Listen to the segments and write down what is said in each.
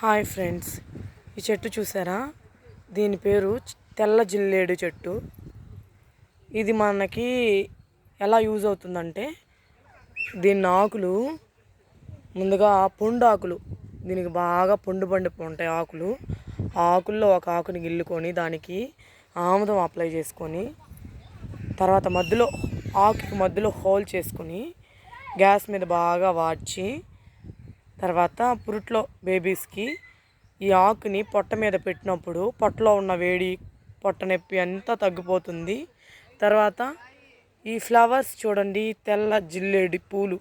Hi friends. ఈ చెట్టు చూసారా? దీని పేరు తెల్ల జిల్లేడు చెట్టు. ఇది మనకి ఎలా యూజ్ అవుతుందంటే దీని ఆకులు ముందుగా పొండు ఆకులు దీనికి బాగా పొండు పండి ఉంటాయి ఆకులు. ఆ ఆకుల్లో ఒక ఆకుని గిల్లుకొని దానికి ఆముదం అప్లై చేసుకొని తర్వాత మధ్యలో ఆకుకి మధ్యలో హోల్ చేసుకుని గ్యాస్ మీద బాగా వాడ్చి తర్వాత పురుట్లో బేబీస్కి ఈ ఆకుని పొట్ట మీద పెట్టినప్పుడు పొట్టలో ఉన్న వేడి పొట్ట నొప్పి అంతా తగ్గిపోతుంది. తర్వాత ఈ ఫ్లవర్స్ చూడండి తెల్ల జిల్లేడి పూలు.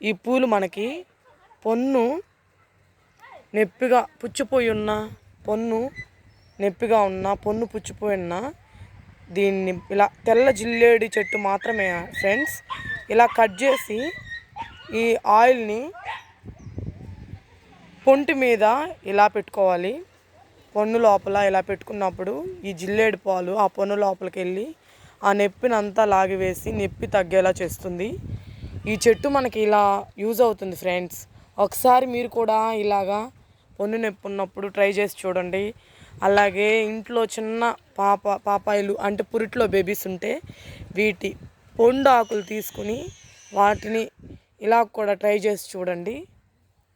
ఈ పూలు మనకి పొన్ను నొప్పిగా పుచ్చిపోయి ఉన్న పొన్ను నొప్పిగా ఉన్న పొన్ను పుచ్చిపోయి ఉన్న దీన్ని ఇలా తెల్ల జిల్లేడి చెట్టు మాత్రమే ఫ్రెండ్స్. ఇలా కట్ చేసి ఈ ఆయిల్ని పొంటి మీద ఇలా పెట్టుకోవాలి. పొన్ను లోపల ఇలా పెట్టుకున్నప్పుడు ఈ జిల్లేడు పాలు ఆ పొన్ను లోపలికి వెళ్ళి ఆ నొప్పిని అంతా లాగివేసి నొప్పి తగ్గేలా చేస్తుంది. ఈ చెట్టు మనకి ఇలా యూజ్ అవుతుంది ఫ్రెండ్స్. ఒకసారి మీరు కూడా ఇలాగా పొన్ను నొప్పి ఉన్నప్పుడు ట్రై చేసి చూడండి. అలాగే ఇంట్లో చిన్న పాప పాపాయిలు అంటే పురిట్లో బేబీస్ ఉంటే వీటి పొండు ఆకులు తీసుకుని వాటిని ఇలా కూడా ట్రై చేసి చూడండి.